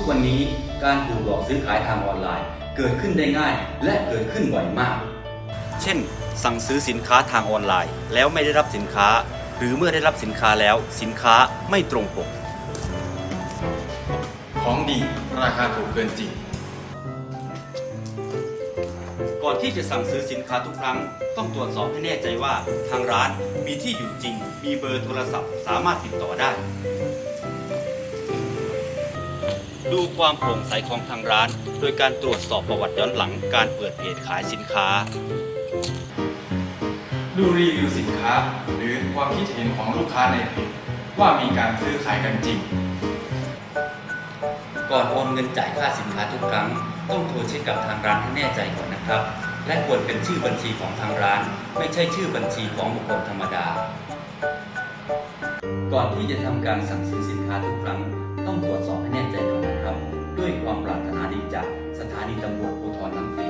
กวันนี้การถูกหลอกซื้อขายทางออนไลน์ เกิดขึ้นได้ง่าย และเกิดขึ้นบ่อยมาก เช่น สั่งซื้อสินค้าทางออนไลน์ แล้วไม่ได้รับสินค้า หรือเมื่อได้รับสินค้าแล้วสินค้าไม่ตรงปก ของดีราคาถูกเกินจริง ก่อนที่จะสั่งซื้อสินค้าทุกครั้ง ต้องตรวจสอบให้แน่ใจว่าทางร้านมีที่อยู่จริง มีเบอร์โทรศัพท์ สามารถติดต่อได้ ดูความโปร่งใสของทางร้าน โดยการตรวจสอบประวัติย้อนหลังการเปิดเพจขายสินค้า ดูรีวิวสินค้า หรือความคิดเห็นของลูกค้าในเพจว่ามีการซื้อขายกันจริง ก่อนโอนเงินจ่ายค่าสินค้าทุกครั้ง ต้องโทรเช็คกับทางร้านให้แน่ใจก่อนนะครับ และควรเป็นชื่อบัญชีของทางร้าน ไม่ใช่ชื่อบัญชีของบุคคลธรรมดา ก่อนที่จะทำการสั่งซื้อสินค้าทุกครั้ง ต้องตรวจสอบให้แน่ใจก่อน นีตำรวจภูธรน้ำ